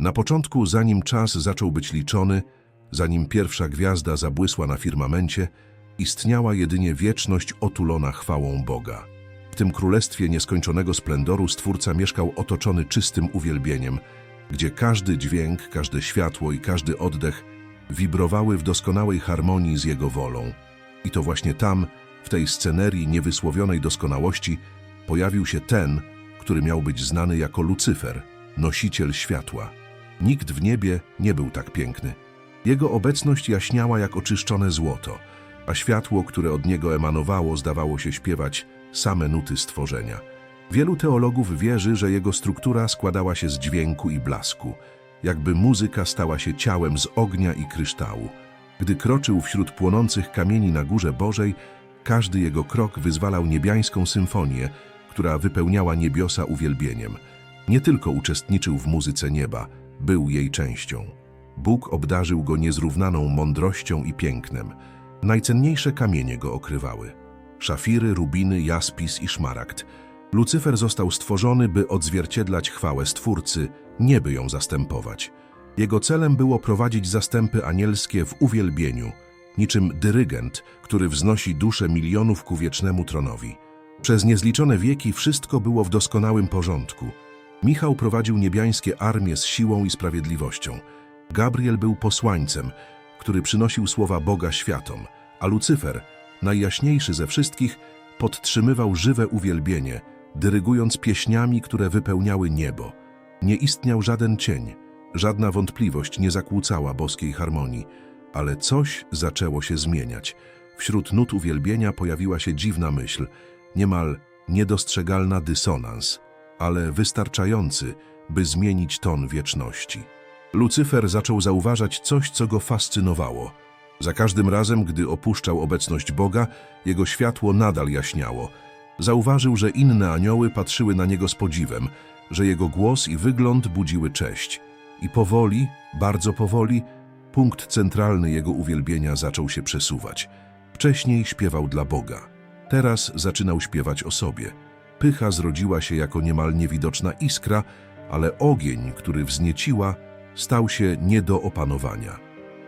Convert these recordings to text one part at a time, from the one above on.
Na początku, zanim czas zaczął być liczony, zanim pierwsza gwiazda zabłysła na firmamencie, istniała jedynie wieczność otulona chwałą Boga. W tym królestwie nieskończonego splendoru Stwórca mieszkał otoczony czystym uwielbieniem, gdzie każdy dźwięk, każde światło i każdy oddech wibrowały w doskonałej harmonii z Jego wolą. I to właśnie tam, w tej scenerii niewysłowionej doskonałości, pojawił się ten, który miał być znany jako Lucyfer, nosiciel światła. Nikt w niebie nie był tak piękny. Jego obecność jaśniała jak oczyszczone złoto, a światło, które od niego emanowało, zdawało się śpiewać same nuty stworzenia. Wielu teologów wierzy, że jego struktura składała się z dźwięku i blasku, jakby muzyka stała się ciałem z ognia i kryształu. Gdy kroczył wśród płonących kamieni na górze Bożej, każdy jego krok wyzwalał niebiańską symfonię, która wypełniała niebiosa uwielbieniem. Nie tylko uczestniczył w muzyce nieba, był jej częścią. Bóg obdarzył go niezrównaną mądrością i pięknem. Najcenniejsze kamienie go okrywały. Szafiry, rubiny, jaspis i szmaragd. Lucyfer został stworzony, by odzwierciedlać chwałę Stwórcy, nie by ją zastępować. Jego celem było prowadzić zastępy anielskie w uwielbieniu, niczym dyrygent, który wznosi duszę milionów ku wiecznemu tronowi. Przez niezliczone wieki wszystko było w doskonałym porządku. Michał prowadził niebiańskie armie z siłą i sprawiedliwością. Gabriel był posłańcem, który przynosił słowa Boga światom, a Lucyfer, najjaśniejszy ze wszystkich, podtrzymywał żywe uwielbienie, dyrygując pieśniami, które wypełniały niebo. Nie istniał żaden cień, żadna wątpliwość nie zakłócała boskiej harmonii, ale coś zaczęło się zmieniać. Wśród nut uwielbienia pojawiła się dziwna myśl, niemal niedostrzegalna dysonans, ale wystarczający, by zmienić ton wieczności. Lucyfer zaczął zauważać coś, co go fascynowało. Za każdym razem, gdy opuszczał obecność Boga, jego światło nadal jaśniało. Zauważył, że inne anioły patrzyły na niego z podziwem, że jego głos i wygląd budziły cześć. I powoli, bardzo powoli, punkt centralny jego uwielbienia zaczął się przesuwać. Wcześniej śpiewał dla Boga. Teraz zaczynał śpiewać o sobie. Pycha zrodziła się jako niemal niewidoczna iskra, ale ogień, który wznieciła, stał się nie do opanowania.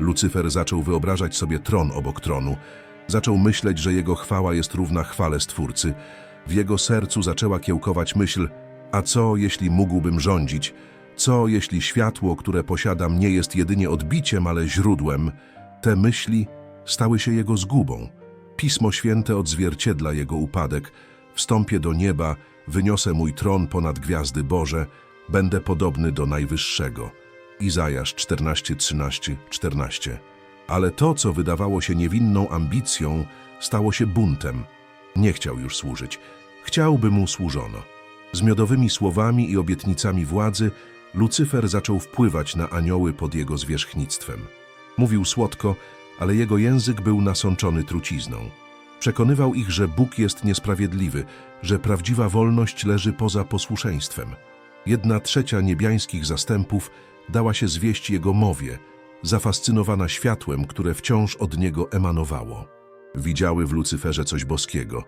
Lucyfer zaczął wyobrażać sobie tron obok tronu. Zaczął myśleć, że jego chwała jest równa chwale Stwórcy. W jego sercu zaczęła kiełkować myśl, a co jeśli mógłbym rządzić? Co jeśli światło, które posiadam, nie jest jedynie odbiciem, ale źródłem? Te myśli stały się jego zgubą. Pismo Święte odzwierciedla jego upadek. Wstąpię do nieba, wyniosę mój tron ponad gwiazdy Boże, będę podobny do Najwyższego. Izajasz 14, 13, 14. Ale to, co wydawało się niewinną ambicją, stało się buntem. Nie chciał już służyć. Chciał, by mu służono. Z miodowymi słowami i obietnicami władzy Lucyfer zaczął wpływać na anioły pod jego zwierzchnictwem. Mówił słodko, ale jego język był nasączony trucizną. Przekonywał ich, że Bóg jest niesprawiedliwy, że prawdziwa wolność leży poza posłuszeństwem. Jedna trzecia niebiańskich zastępów dała się zwieść jego mowie, zafascynowana światłem, które wciąż od niego emanowało. Widziały w Lucyferze coś boskiego,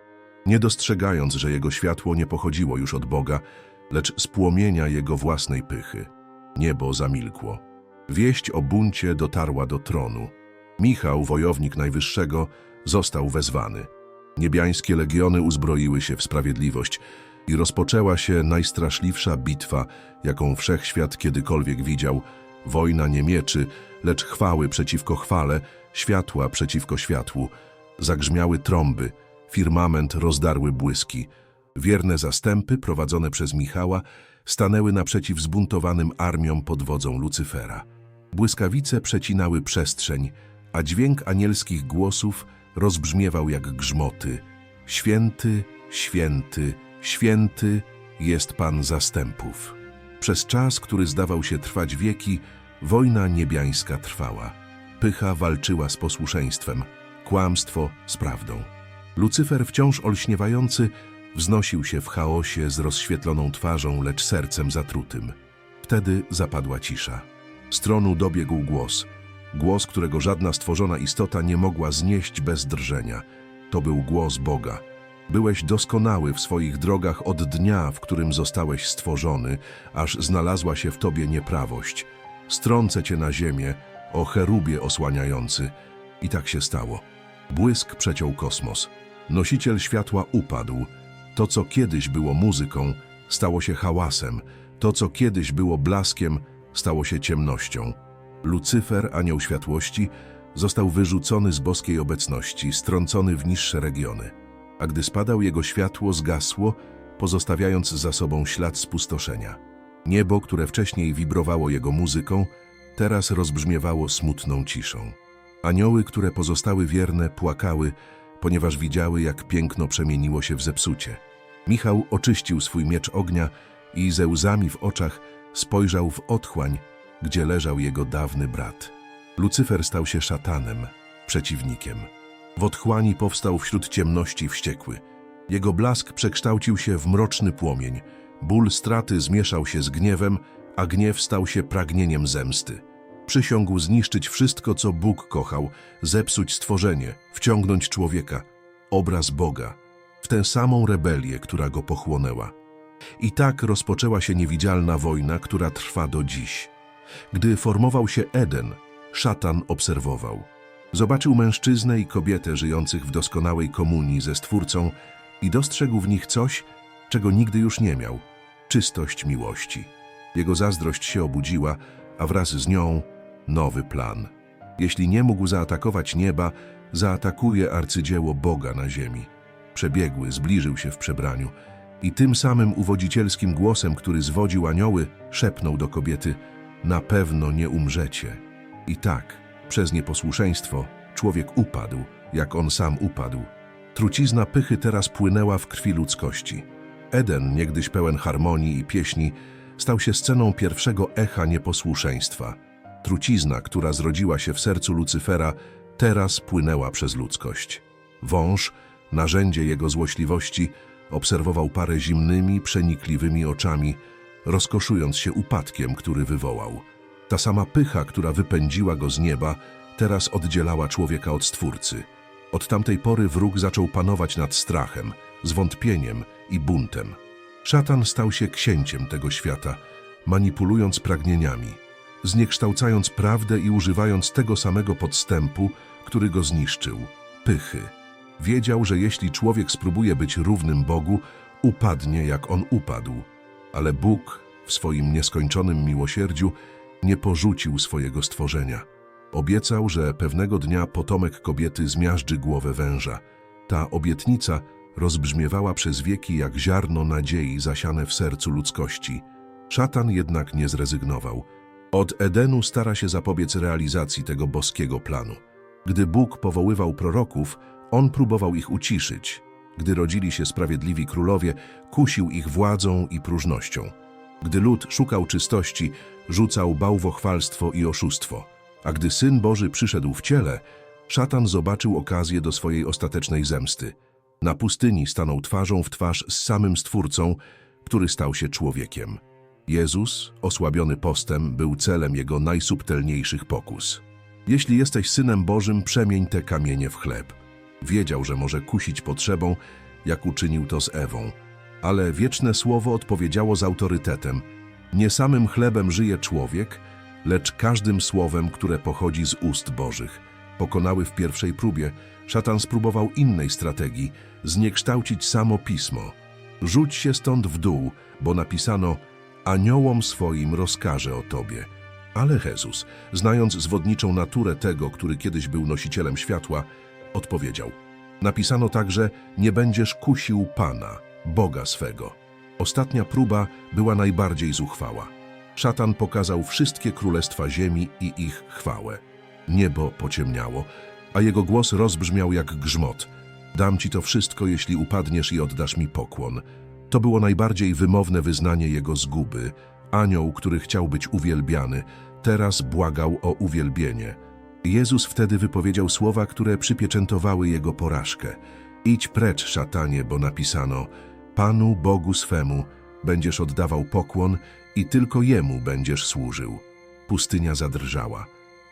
nie dostrzegając, że jego światło nie pochodziło już od Boga, lecz z płomienia jego własnej pychy. Niebo zamilkło. Wieść o buncie dotarła do tronu. Michał, wojownik Najwyższego, został wezwany. Niebiańskie legiony uzbroiły się w sprawiedliwość i rozpoczęła się najstraszliwsza bitwa, jaką wszechświat kiedykolwiek widział. Wojna nie mieczy, lecz chwały przeciwko chwale, światła przeciwko światłu. Zagrzmiały trąby, firmament rozdarły błyski. Wierne zastępy, prowadzone przez Michała, stanęły naprzeciw zbuntowanym armiom pod wodzą Lucyfera. Błyskawice przecinały przestrzeń, a dźwięk anielskich głosów rozbrzmiewał jak grzmoty. Święty, święty, święty jest Pan zastępów. Przez czas, który zdawał się trwać wieki, wojna niebiańska trwała. Pycha walczyła z posłuszeństwem, kłamstwo z prawdą. Lucyfer, wciąż olśniewający, wznosił się w chaosie z rozświetloną twarzą, lecz sercem zatrutym. Wtedy zapadła cisza. Z tronu dobiegł głos. Głos, którego żadna stworzona istota nie mogła znieść bez drżenia. To był głos Boga. Byłeś doskonały w swoich drogach od dnia, w którym zostałeś stworzony, aż znalazła się w tobie nieprawość. Strącę cię na ziemię, o cherubie osłaniający. I tak się stało. Błysk przeciął kosmos. Nosiciel światła upadł. To, co kiedyś było muzyką, stało się hałasem. To, co kiedyś było blaskiem, stało się ciemnością. Lucyfer, anioł światłości, został wyrzucony z boskiej obecności, strącony w niższe regiony. A gdy spadał jego światło, zgasło, pozostawiając za sobą ślad spustoszenia. Niebo, które wcześniej wibrowało jego muzyką, teraz rozbrzmiewało smutną ciszą. Anioły, które pozostały wierne, płakały, ponieważ widziały, jak piękno przemieniło się w zepsucie. Michał oczyścił swój miecz ognia i ze łzami w oczach spojrzał w otchłań, gdzie leżał jego dawny brat. Lucyfer stał się szatanem, przeciwnikiem. W otchłani powstał wśród ciemności wściekły. Jego blask przekształcił się w mroczny płomień. Ból straty zmieszał się z gniewem, a gniew stał się pragnieniem zemsty. Przysiągł zniszczyć wszystko, co Bóg kochał, zepsuć stworzenie, wciągnąć człowieka, obraz Boga, w tę samą rebelię, która go pochłonęła. I tak rozpoczęła się niewidzialna wojna, która trwa do dziś. Gdy formował się Eden, szatan obserwował. Zobaczył mężczyznę i kobietę żyjących w doskonałej komunii ze Stwórcą i dostrzegł w nich coś, czego nigdy już nie miał czystość miłości. Jego zazdrość się obudziła, a wraz z nią nowy plan. Jeśli nie mógł zaatakować nieba, zaatakuje arcydzieło Boga na ziemi. Przebiegły, zbliżył się w przebraniu i tym samym uwodzicielskim głosem, który zwodził anioły, szepnął do kobiety: Na pewno nie umrzecie. I tak, przez nieposłuszeństwo, człowiek upadł, jak on sam upadł. Trucizna pychy teraz płynęła w krwi ludzkości. Eden, niegdyś pełen harmonii i pieśni, stał się sceną pierwszego echa nieposłuszeństwa. Trucizna, która zrodziła się w sercu Lucyfera, teraz płynęła przez ludzkość. Wąż, narzędzie jego złośliwości, obserwował parę zimnymi, przenikliwymi oczami, rozkoszując się upadkiem, który wywołał. Ta sama pycha, która wypędziła go z nieba, teraz oddzielała człowieka od Stwórcy. Od tamtej pory wróg zaczął panować nad strachem, zwątpieniem i buntem. Szatan stał się księciem tego świata, manipulując pragnieniami, zniekształcając prawdę i używając tego samego podstępu, który go zniszczył pychy. Wiedział, że jeśli człowiek spróbuje być równym Bogu, upadnie jak on upadł. Ale Bóg w swoim nieskończonym miłosierdziu nie porzucił swojego stworzenia. Obiecał, że pewnego dnia potomek kobiety zmiażdży głowę węża. Ta obietnica rozbrzmiewała przez wieki jak ziarno nadziei zasiane w sercu ludzkości. Szatan jednak nie zrezygnował. Od Edenu stara się zapobiec realizacji tego boskiego planu. Gdy Bóg powoływał proroków, on próbował ich uciszyć. Gdy rodzili się sprawiedliwi królowie, kusił ich władzą i próżnością. Gdy lud szukał czystości, rzucał bałwochwalstwo i oszustwo. A gdy Syn Boży przyszedł w ciele, szatan zobaczył okazję do swojej ostatecznej zemsty. Na pustyni stanął twarzą w twarz z samym Stwórcą, który stał się człowiekiem. Jezus, osłabiony postem, był celem jego najsubtelniejszych pokus. Jeśli jesteś Synem Bożym, przemień te kamienie w chleb. Wiedział, że może kusić potrzebą, jak uczynił to z Ewą. Ale wieczne słowo odpowiedziało z autorytetem. Nie samym chlebem żyje człowiek, lecz każdym słowem, które pochodzi z ust Bożych. Pokonały w pierwszej próbie, szatan spróbował innej strategii zniekształcić samo pismo. Rzuć się stąd w dół, bo napisano: Aniołom swoim rozkaże o tobie. Ale Jezus, znając zwodniczą naturę tego, który kiedyś był nosicielem światła, odpowiedział: Napisano także: Nie będziesz kusił Pana, Boga swego. Ostatnia próba była najbardziej zuchwała. Szatan pokazał wszystkie królestwa ziemi i ich chwałę. Niebo pociemniało, a jego głos rozbrzmiał jak grzmot. Dam ci to wszystko, jeśli upadniesz i oddasz mi pokłon. To było najbardziej wymowne wyznanie jego zguby. Anioł, który chciał być uwielbiany, teraz błagał o uwielbienie. Jezus wtedy wypowiedział słowa, które przypieczętowały jego porażkę. Idź precz, szatanie, bo napisano: Panu Bogu swemu będziesz oddawał pokłon i tylko Jemu będziesz służył. Pustynia zadrżała.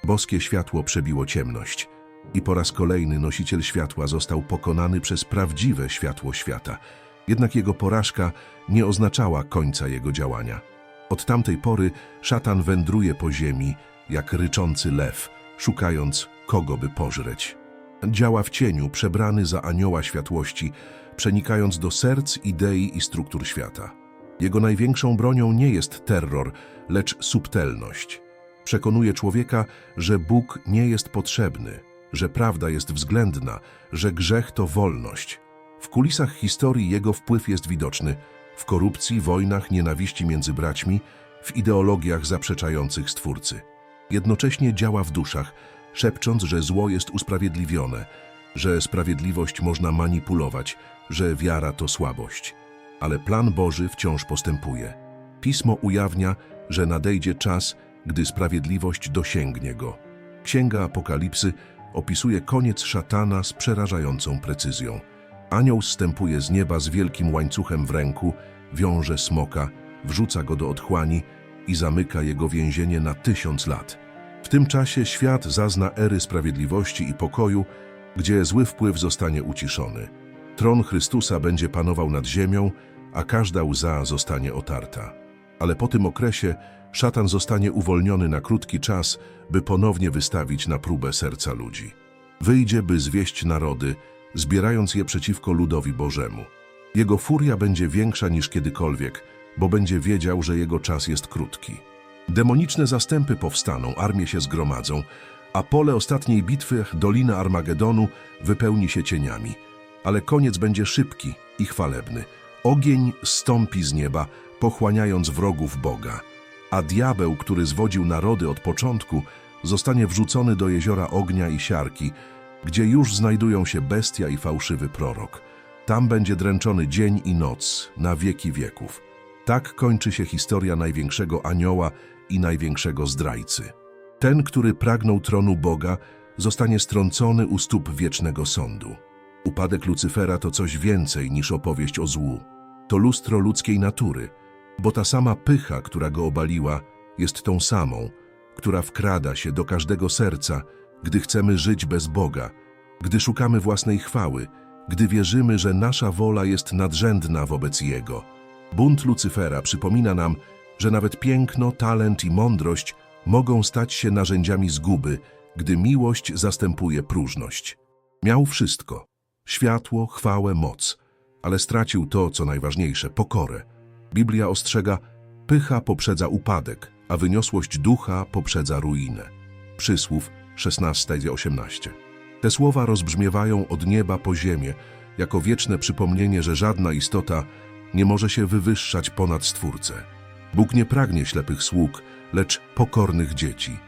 Boskie światło przebiło ciemność. I po raz kolejny nosiciel światła został pokonany przez prawdziwe światło świata. Jednak jego porażka nie oznaczała końca jego działania. Od tamtej pory szatan wędruje po ziemi jak ryczący lew, szukając kogo by pożreć. Działa w cieniu, przebrany za anioła światłości, przenikając do serc, idei i struktur świata. Jego największą bronią nie jest terror, lecz subtelność. Przekonuje człowieka, że Bóg nie jest potrzebny, że prawda jest względna, że grzech to wolność. W kulisach historii jego wpływ jest widoczny w korupcji, wojnach, nienawiści między braćmi, w ideologiach zaprzeczających Stwórcy. Jednocześnie działa w duszach, szepcząc, że zło jest usprawiedliwione, że sprawiedliwość można manipulować, że wiara to słabość. Ale plan Boży wciąż postępuje. Pismo ujawnia, że nadejdzie czas, gdy sprawiedliwość dosięgnie go. Księga Apokalipsy opisuje koniec szatana z przerażającą precyzją. Anioł zstępuje z nieba z wielkim łańcuchem w ręku, wiąże smoka, wrzuca go do otchłani i zamyka jego więzienie na tysiąc lat. W tym czasie świat zazna ery sprawiedliwości i pokoju, gdzie zły wpływ zostanie uciszony. Tron Chrystusa będzie panował nad ziemią, a każda łza zostanie otarta. Ale po tym okresie szatan zostanie uwolniony na krótki czas, by ponownie wystawić na próbę serca ludzi. Wyjdzie, by zwieść narody, zbierając je przeciwko ludowi Bożemu. Jego furia będzie większa niż kiedykolwiek, bo będzie wiedział, że jego czas jest krótki. Demoniczne zastępy powstaną, armie się zgromadzą, a pole ostatniej bitwy, Dolina Armagedonu, wypełni się cieniami. Ale koniec będzie szybki i chwalebny. Ogień stąpi z nieba, pochłaniając wrogów Boga. A diabeł, który zwodził narody od początku, zostanie wrzucony do jeziora ognia i siarki, gdzie już znajdują się bestia i fałszywy prorok. Tam będzie dręczony dzień i noc, na wieki wieków. Tak kończy się historia największego anioła i największego zdrajcy. Ten, który pragnął tronu Boga, zostanie strącony u stóp wiecznego sądu. Upadek Lucyfera to coś więcej niż opowieść o złu. To lustro ludzkiej natury, bo ta sama pycha, która go obaliła, jest tą samą, która wkrada się do każdego serca, gdy chcemy żyć bez Boga, gdy szukamy własnej chwały, gdy wierzymy, że nasza wola jest nadrzędna wobec Jego. Bunt Lucyfera przypomina nam, że nawet piękno, talent i mądrość mogą stać się narzędziami zguby, gdy miłość zastępuje próżność. Miał wszystko światło, chwałę, moc, ale stracił to, co najważniejsze pokorę. Biblia ostrzega: pycha poprzedza upadek, a wyniosłość ducha poprzedza ruinę. Przysłów 16-18. Te słowa rozbrzmiewają od nieba po ziemię, jako wieczne przypomnienie, że żadna istota nie może się wywyższać ponad Stwórcę. Bóg nie pragnie ślepych sług, lecz pokornych dzieci.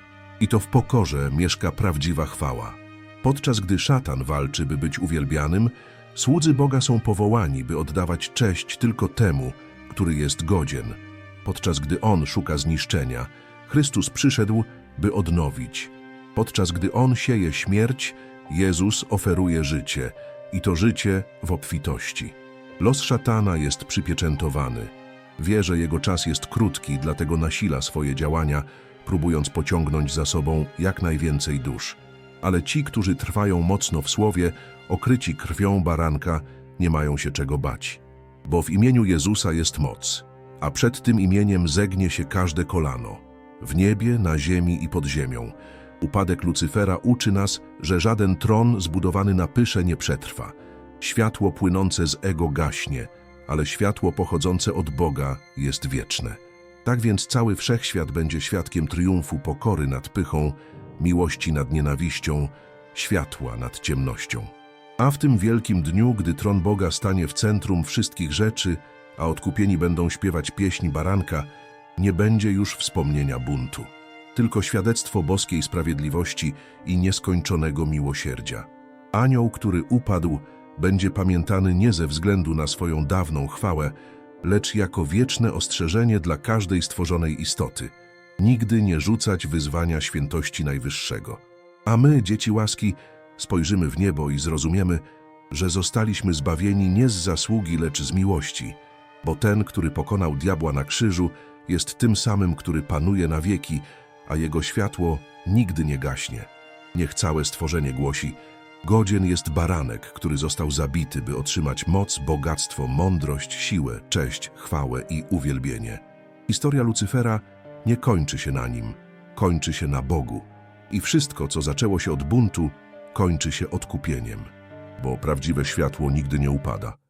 I to w pokorze mieszka prawdziwa chwała. Podczas gdy szatan walczy, by być uwielbianym, słudzy Boga są powołani, by oddawać cześć tylko temu, który jest godzien. Podczas gdy On szuka zniszczenia, Chrystus przyszedł, by odnowić. Podczas gdy On sieje śmierć, Jezus oferuje życie i to życie w obfitości. Los szatana jest przypieczętowany. Wie, że jego czas jest krótki, dlatego nasila swoje działania, próbując pociągnąć za sobą jak najwięcej dusz. Ale ci, którzy trwają mocno w słowie, okryci krwią baranka, nie mają się czego bać. Bo w imieniu Jezusa jest moc, a przed tym imieniem zegnie się każde kolano. W niebie, na ziemi i pod ziemią. Upadek Lucyfera uczy nas, że żaden tron zbudowany na pysze nie przetrwa. Światło płynące z ego gaśnie, ale światło pochodzące od Boga jest wieczne. Tak więc cały wszechświat będzie świadkiem triumfu pokory nad pychą, miłości nad nienawiścią, światła nad ciemnością. A w tym wielkim dniu, gdy tron Boga stanie w centrum wszystkich rzeczy, a odkupieni będą śpiewać pieśń baranka, nie będzie już wspomnienia buntu, tylko świadectwo boskiej sprawiedliwości i nieskończonego miłosierdzia. Anioł, który upadł, będzie pamiętany nie ze względu na swoją dawną chwałę, lecz jako wieczne ostrzeżenie dla każdej stworzonej istoty. Nigdy nie rzucać wyzwania świętości Najwyższego. A my, dzieci łaski, spojrzymy w niebo i zrozumiemy, że zostaliśmy zbawieni nie z zasługi, lecz z miłości, bo ten, który pokonał diabła na krzyżu, jest tym samym, który panuje na wieki, a jego światło nigdy nie gaśnie. Niech całe stworzenie głosi, godzien jest baranek, który został zabity, by otrzymać moc, bogactwo, mądrość, siłę, cześć, chwałę i uwielbienie. Historia Lucyfera nie kończy się na nim, kończy się na Bogu. I wszystko, co zaczęło się od buntu, kończy się odkupieniem, bo prawdziwe światło nigdy nie upada.